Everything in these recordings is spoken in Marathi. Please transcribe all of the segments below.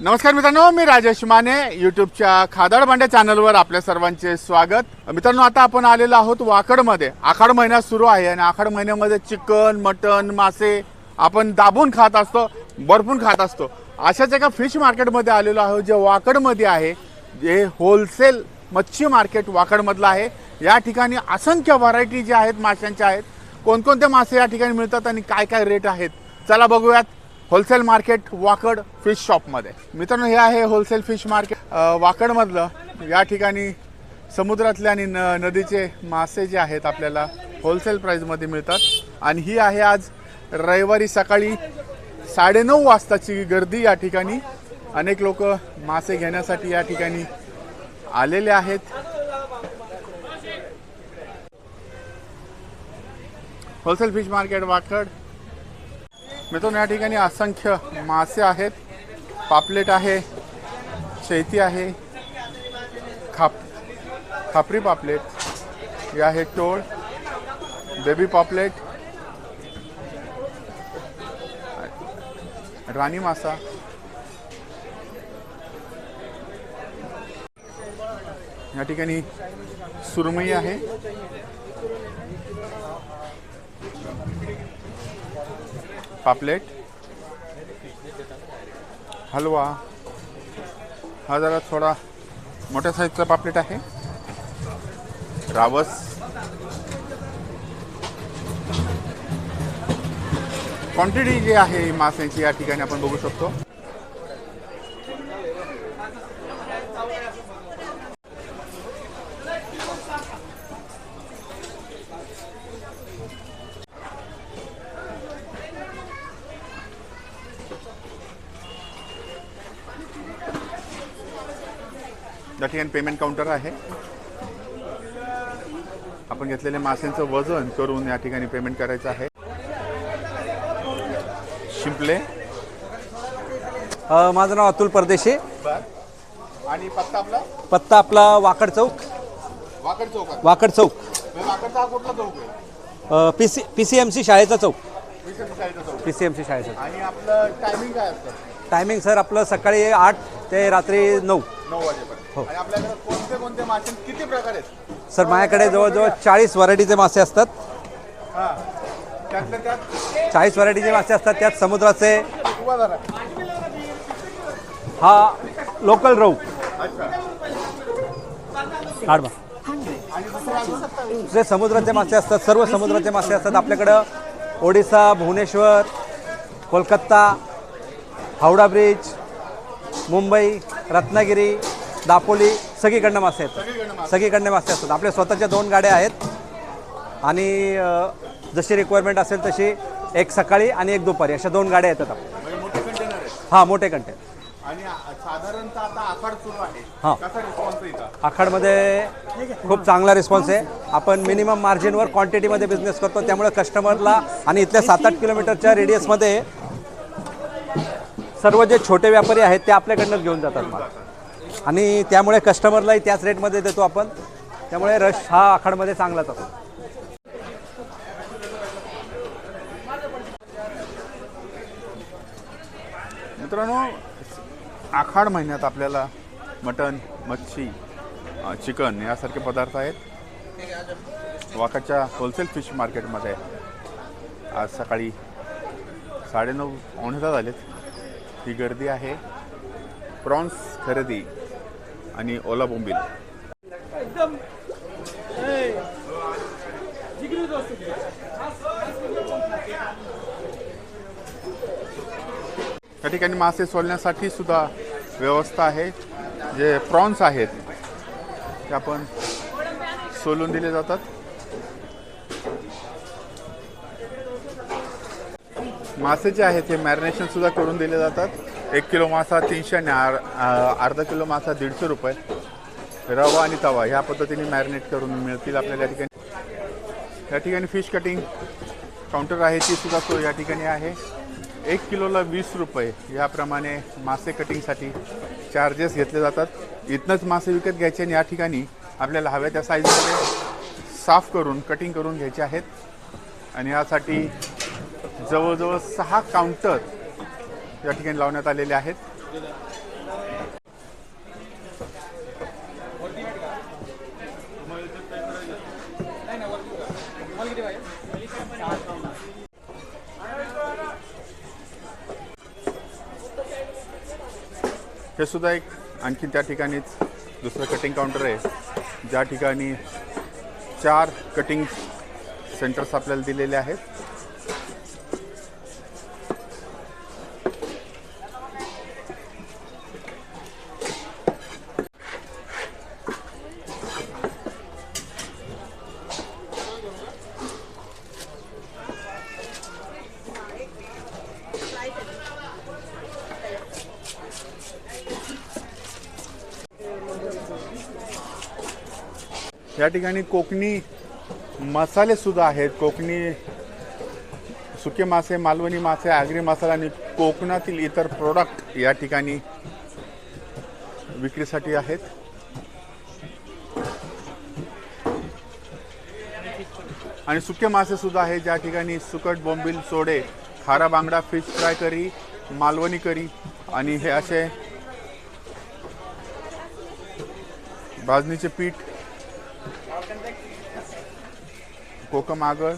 नमस्कार मित्रांनो मी राजेश माने युट्यूबच्या खादाड भांड्या चॅनलवर आपल्या सर्वांचे स्वागत. मित्रांनो आता आपण आलेलो आहोत वाकडमध्ये. आखाड महिना सुरू आहे आणि आखाड महिन्यामध्ये चिकन मटन मासे आपण दाबून खात असतो भरपूर खात असतो. अशाच एका फिश मार्केटमध्ये आलेलो आहोत जे वाकडमध्ये आहे. जे होलसेल मच्छी मार्केट वाकडमधलं आहे. या ठिकाणी असंख्य व्हरायटी जे आहेत माशांच्या आहेत. कोणकोणते मासे या ठिकाणी मिळतात आणि काय काय रेट आहेत? चला बघूयात. होलसेल मार्केट वाकड फिश शॉपमध्ये. मित्रांनो हे आहे होलसेल फिश मार्केट. वाकडमधलं या ठिकाणी समुद्रातले आणि न नदीचे मासे जे आहेत आपल्याला होलसेल प्राईजमध्ये मिळतात. आणि ही आहे आज रविवारी सकाळी साडेनऊ वाजताची गर्दी या ठिकाणी. अनेक लोक मासे घेण्यासाठी या ठिकाणी आलेले आहेत. होलसेल फिश मार्केट वाकड मित्रांनो या ठिकाणी असंख्य मासे आहेत पापलेट आहे शेती आहे खाप खापरी पापलेट हे आहे टोळ बेबी पापलेट राणी मासा. या ठिकाणी सुरमई आहे. पापलेट. हलवा. हा जरा थोडा मोठ्या साईजचा पापलेट आहे. रावस. क्वांटिटी जी आहे माशांची या ठिकाणी आपण बघू शकतो. या ठिकाणी पेमेंट काउंटर आहे. आपण घेतलेल्या माशांचं वजन करून या ठिकाणी पेमेंट करायचं आहे. शिंपले माझं नाव अतुल परदेशी. आणि पत्ता आपला? पत्ता आपला वाकड चौक. वाकड चौकात वाकड चौक. वाकडचा हा कुठला चौक आहे? P C P C M C शाळेचा चौक. चौक. पी सी एम सी शाळेचा आणि आपलं टायमिंग काय असतं? टायमिंग सर आपलं सकाळी आठ ते रात्री नऊ. नऊ वाजेपर्यंत. आणि आपल्याकडे कोणते कोणते मासे किती प्रकार आहेत? सर माझ्याकडे जवळजवळ चाळीस व्हरायटीचे मासे असतात. हा. त्यातल्या त्यात चाळीस व्हरायटीचे मासे असतात त्यात समुद्राचे. उभा झाला हा लोकल रहू. अच्छा. आडबा आणि दुसरं अजून दुसरे समुद्राचे मासे असतात सर्व समुद्राचे मासे असतात आपल्याकडं ओडिसा भुवनेश्वर कोलकाता हावडा ब्रिज मुंबई रत्नागिरी दापोली सगळीकडनं मासे येतात. सगळीकडनं मासे. असतात. आपल्या स्वतःच्या दोन गाड्या आहेत. आणि जशी रिक्वायरमेंट असेल तशी एक सकाळी आणि एक दुपारी अशा दोन गाड्या येतात आपल्या. म्हणजे मोठे कंटेनर हां आणि साधारणतः आता आखाड सुरू आहे. हा. कसा रिस्पॉन्स येतात आखाडमध्ये खूप चांगला रिस्पॉन्स आहे. आपण मिनिमम मार्जिनवर क्वांटिटीमध्ये बिझनेस करतो. त्यामुळे कस्टमरला आणि इथल्या सात आठ किलोमीटरच्या रेडियसमध्ये सर्व जे छोटे व्यापारी आहेत ते आपल्याकडनंच घेऊन जातात माल. आणि त्यामुळे कस्टमरलाही त्याच रेटमध्ये देतो आपण. त्यामुळे रश हा आखाडमध्ये चांगलाच असतो मित्रांनो आखाड महिन्यात आपल्याला मटन मच्छी चिकन यासारखे पदार्थ आहेत. वाकाच्या होलसेल फिश मार्केटमध्ये आज सकाळी साडेनऊ पावणे झालेत ही गर्दी आहे. प्रॉन्स खरेदी आणि ओला बोंबील. या ठिकाणी मासे सोलण्यासाठी सुद्धा व्यवस्था आहे. जे प्रॉन्स आहेत ते आपण सोलून दिले जातात. मासे जे आहेत ते मॅरिनेशन सुद्धा करून दिले जातात. एक किलो मासा तीनशे आणि आर- अर्धा किलो मासा दीडशे रुपये. रवा आणि तवा ह्या पद्धतीने मॅरिनेट करून मिळतील आपल्याला या ठिकाणी. या ठिकाणी फिश कटिंग काउंटर आहे ती सुद्धा तो या ठिकाणी आहे. एक किलोला वीस रुपये याप्रमाणे मासे कटिंगसाठी चार्जेस घेतले जातात. इथनंच मासे विकत घ्यायचे आणि या ठिकाणी आपल्याला हव्या त्या साईजमध्ये साफ करून कटिंग करून घ्यायचे आहेत. आणि यासाठी जवळजवळ सहा काउंटर या ठिकाणी लावण्यात आलेले आहेत. हे सुद्धा एक आणखी त्या ठिकाणीच दुसरं कटिंग काउंटर आहे. ज्या ठिकाणी चार कटिंग सेंटर्स आपल्याला दिलेले आहेत. या ठिकाणी कोकणी मसालेसुद्धा आहेत. कोकणी सुके मासे मालवणी मासे आगरी मसाला आणि कोकणातील इतर प्रोडक्ट या ठिकाणी विक्रीसाठी आहेत. आणि सुके मासे सुद्धा आहेत ज्या ठिकाणी सुकट बोंबील सोडे खारा बांगडा fish fry curry Malvani curry आणि हे असे भाजणीचे पीठ कोकम आगळ.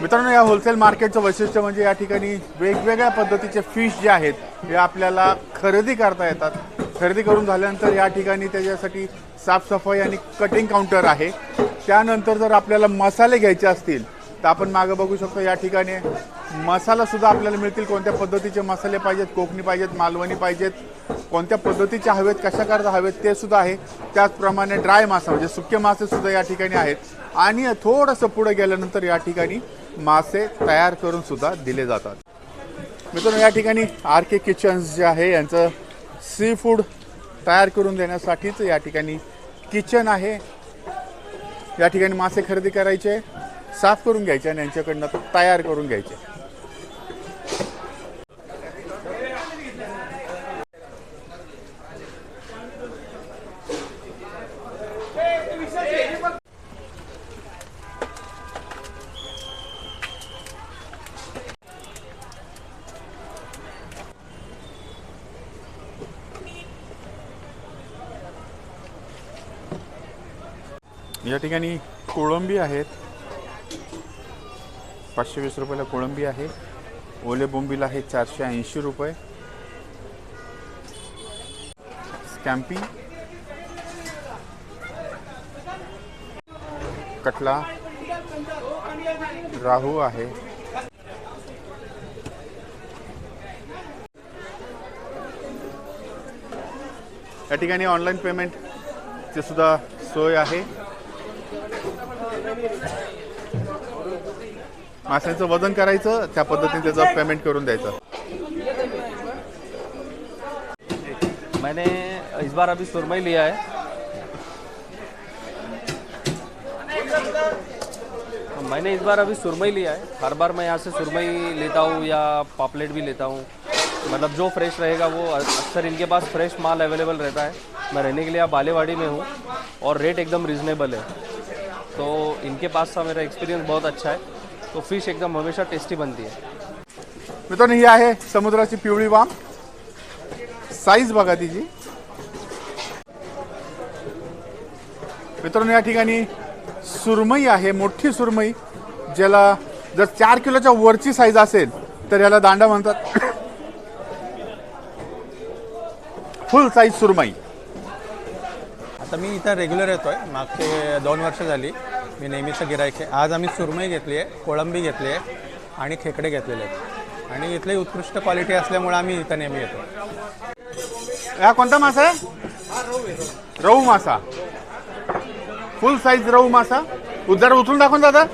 मित्रांनो या होलसेल मार्केटचं वैशिष्ट्य म्हणजे या ठिकाणी वेगवेगळ्या पद्धतीचे फिश जे आहेत हे आपल्याला खरेदी करता येतात. खरेदी करून झाल्यानंतर या ठिकाणी त्याच्यासाठी साफसफाई आणि कटिंग काउंटर आहे. त्यानंतर जर आपल्याला मसाले घ्यायचे असतील तर आपण मागं बघू शकतो या ठिकाणी. मसाला सुद्धा आपल्याला मिळतील. कोणत्या पद्धतीचे मसाले पाहिजेत? कोकणी पाहिजेत? मालवणी पाहिजेत? कोणत्या पद्धतीचे हवेत? कशा करता हवेत? ते सुद्धा आहे. त्याचप्रमाणे ड्राय मासा म्हणजे सुके मासे सुद्धा या ठिकाणी आहेत. आणि थोडंसं पुढे गेल्यानंतर या ठिकाणी मासे तयार करून सुद्धा दिले जातात. मित्रांनो या ठिकाणी आर के किचन्स जे आहे यांचं सी फूड तयार करून देण्यासाठीच या ठिकाणी किचन आहे. या ठिकाणी मासे खरेदी करायचे. साफ करून घ्यायचे आणि यांच्याकडनं तयार करून घ्यायचे. या ठिकाणी कोळंबी आहेत. पाचशे वीस रुपयाला कोळंबी आहे. ओले बोंबील आहे चारशे ऐंशी रुपये. स्कॅम्पी कटला. राहू आहे. या ठिकाणी ऑनलाईन पेमेंटची सुद्धा सोय आहे. माशांचं वजन करायचं त्या पद्धतीने त्याचं पेमेंट करून द्यायचं. मैंने इस बार अभी सुरमई लिया है। मैंने इस बार अभी सुरमई लिया है। हर बार मैं यहाँ से सुरमई लेता हूँ या पापलेट भी लेता हूँ। मतलब जो फ्रेश रहेगा वो अक्सर इनके पास फ्रेश माल अवेलेबल रहता है। मैं रहने के लिए यहाँ बालेवाड़ी में हूँ और रेट एकदम रिजनेबल है। तो इनके पास का मेरा एक्सपीरियंस बहुत अच्छा है। तो फिश एकदम हमेशा टेस्टी बनती है। मित्रांनो ही आहे समुद्राची पिवळी वाम. साईज बघा तिची. मित्रांनो या ठिकाणी सुरमई आहे मोठी सुरमई ज्याला जर चार किलोच्या वरची साईज असेल तर याला दांडा म्हणतात. Full size surmai. आता मी इथं रेग्युलर येतो आहे मागचे दोन वर्ष झाली. मी नेहमीचं गिरायक आहे. आज आम्ही सुरमई घेतली आहे कोळंबी घेतली आहे आणि खेकडे घेतलेले आहेत. आणि इथली उत्कृष्ट क्वालिटी असल्यामुळे आम्ही इथं नेहमी येतो. हा कोणता मासा आहे? रहू मासा. फुल साईज रहू मासा. उद्धार उचलून दाखवून दादा.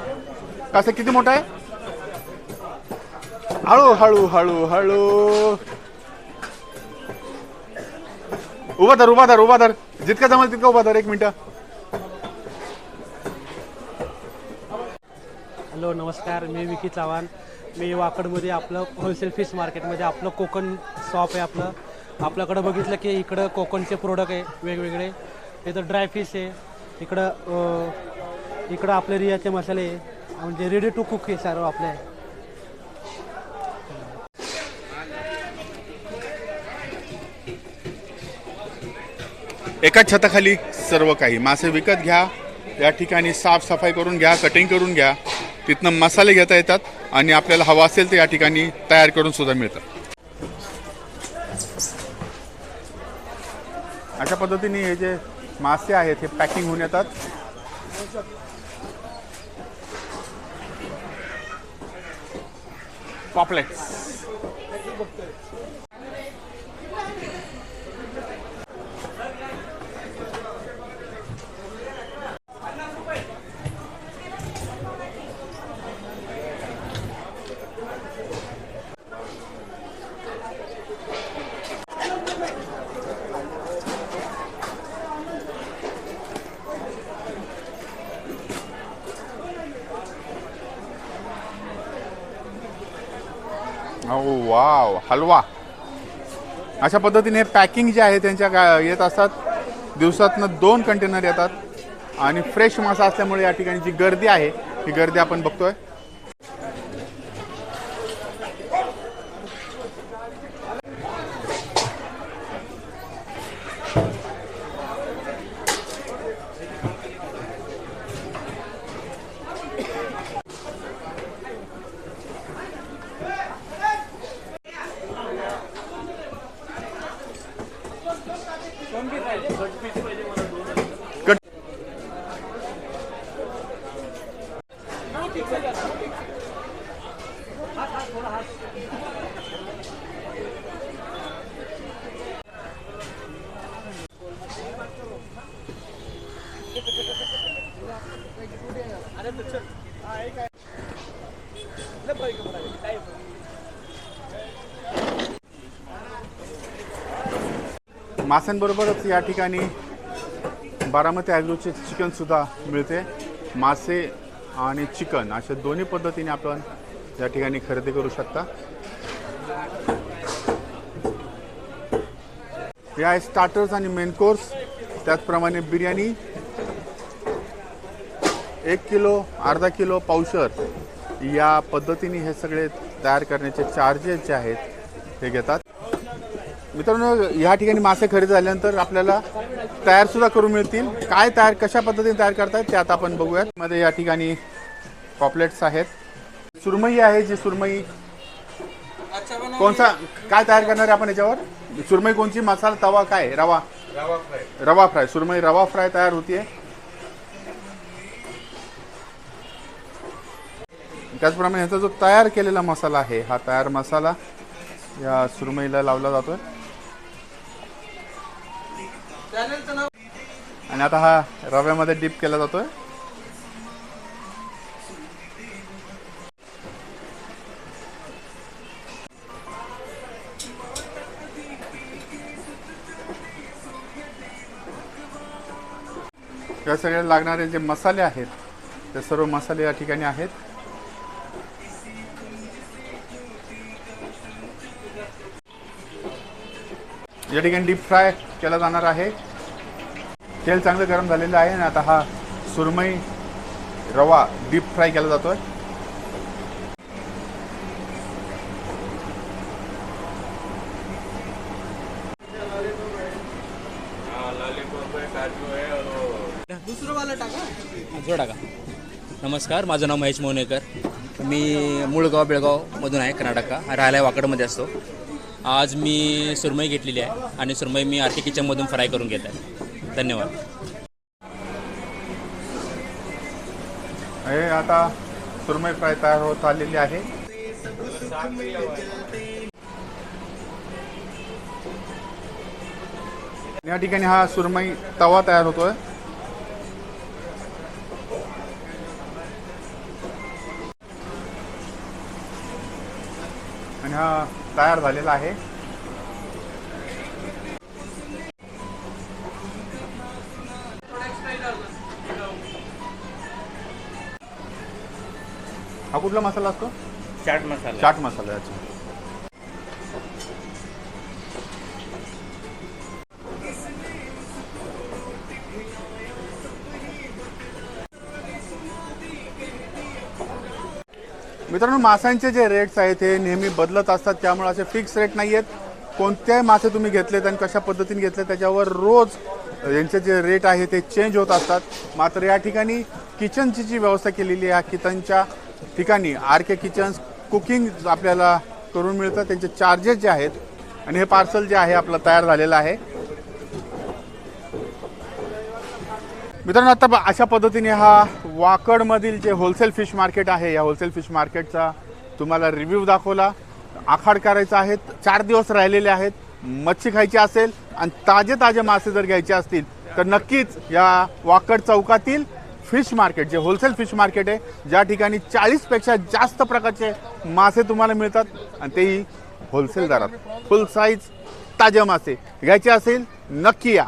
कसं किती मोठा आहे? हळू हळू हळू हळू. उभा धर उभा धर उभा धर. जितका जमेल तितका उभा धर. एक मिनिट. हॅलो नमस्कार मी विकी चव्हाण. मी वाकडमध्ये आपलं होलसेल फिश मार्केटमध्ये आपलं कोकण शॉप आहे आपलं. आपल्याकडं बघितलं की इकडं कोकणचे प्रोडक्ट आहे वेगवेगळे. इथं ड्राय फिश आहे इकडं इकडं आपले रियाचे मसाले आहे. म्हणजे रेडी टू कुक आहे सर्व आपले. एकाच छताखाली सर्व काही. मासे विकत घ्या या ठिकाणी साफसफाई करून घ्या कटिंग करून घ्या. तिथनं मसाले घेता येतात आणि आपल्याला हवा असेल तर या ठिकाणी तयार करून सुद्धा मिळतं अशा पद्धतीने हे जे मासे आहेत हे पॅकिंग होऊन येतात. पॉपलेट्स हो, वाव हलवा. अशा पद्धतीने पॅकिंग जे आहे त्यांच्या गा येत असतात. दिवसातनं दोन कंटेनर येतात. आणि फ्रेश मासा असल्यामुळे या ठिकाणी जी गर्दी आहे ही गर्दी आपण बघतोय. माशांबरोबरच या ठिकाणी बारामती ॲग्रोचे चिकनसुद्धा मिळते. मासे आणि चिकन अशा दोन्ही पद्धतीने आपण या ठिकाणी खरेदी करू शकता. या स्टार्टर्स आणि मेन कोर्स त्याचप्रमाणे बिर्याणी एक किलो अर्धा किलो पावशर या पद्धतीने हे सगळे तयार करण्याचे चार्जेस जे आहेत हे घेतात. मित्रांनो या ठिकाणी मासे खरेदी झाल्यानंतर आपल्याला तयार सुद्धा करून मिळतील. काय तयार कशा पद्धतीने तयार करतायत ते आता आपण बघूयात. मध्ये या ठिकाणी पॉपलेट्स आहेत. सुरमई आहे जी सुरमई कोणता काय तयार करणार आहे आपण याच्यावर? सुरमई कोणची? मसाला तवा काय? रवा रवा फ्राय. सुरमई रवा फ्राय तयार होतीये. त्याचप्रमाणे ह्याचा जो तयार केलेला मसाला आहे हा तयार मसाला या सुरमईला लावला जातोय. आणि आता हा रव्यामध्ये डिप केला जातोय. या सगळ्या लागणारे जे मसाले आहेत ते सर्व मसाले या ठिकाणी आहेत. या ठिकाणी डीप फ्राय केला जाणार आहे. तेल चांगलं गरम झालेलं आहे आणि आता हा सुरमई रवा डीप फ्राय केला जातोय. दुसरं टाका नमस्कार माझं नाव महेश मोनेकर मी मूळगाव बेळगावमधून आहे कर्नाटका राहायला वाकडमध्ये असतो. आज मी सुरमई घेतलेली आहे आणि सुरमई मी आर किचनमधून फ्राय करून घेत आहे. धन्यवाद. हे आता सुरमई फ्राय तयार होत आलेली आहे. या ठिकाणी हा सुरमई तवा तयार होतोय. आणि हा तयार झालेला आहे. हा कुठला मसाला असतो? चाट मसाला. चाट मसाला याचा मित्रांनो माशांचे जे रेट्स आहेत ते नेहमी बदलत असतात. त्यामुळे असे फिक्स रेट नाही आहेत. कोणत्याही मासे तुम्ही घेतलेत आणि कशा पद्धतीने घेतले त्याच्यावर रोज यांचे जे रेट आहे ते चेंज होत असतात. मात्र या ठिकाणी किचनची जी व्यवस्था केलेली आहे. किचनच्या ठिकाणी आर के किचन्स कुकिंग आपल्याला करून मिळतं त्यांचे चार्जेस जे आहेत आणि हे पार्सल जे आहे आपलं तयार झालेलं आहे. मित्रांनो आता अशा पद्धतीने हा वाकडमधील जे होलसेल फिश मार्केट आहे या होलसेल फिश मार्केटचा तुम्हाला रिव्ह्यू दाखवला. आखाड करायचा आहे चार दिवस राहिलेले आहेत. मच्छी खायची असेल आणि ताजे ताजे मासे जर घ्यायचे असतील तर नक्कीच या वाकड चौकातील फिश मार्केट जे होलसेल फिश मार्केट आहे ज्या ठिकाणी चाळीसपेक्षा जास्त प्रकारचे मासे तुम्हाला मिळतात आणि तेही होलसेल दरात. फुल साईज ताजे मासे घ्यायचे असेल नक्की या.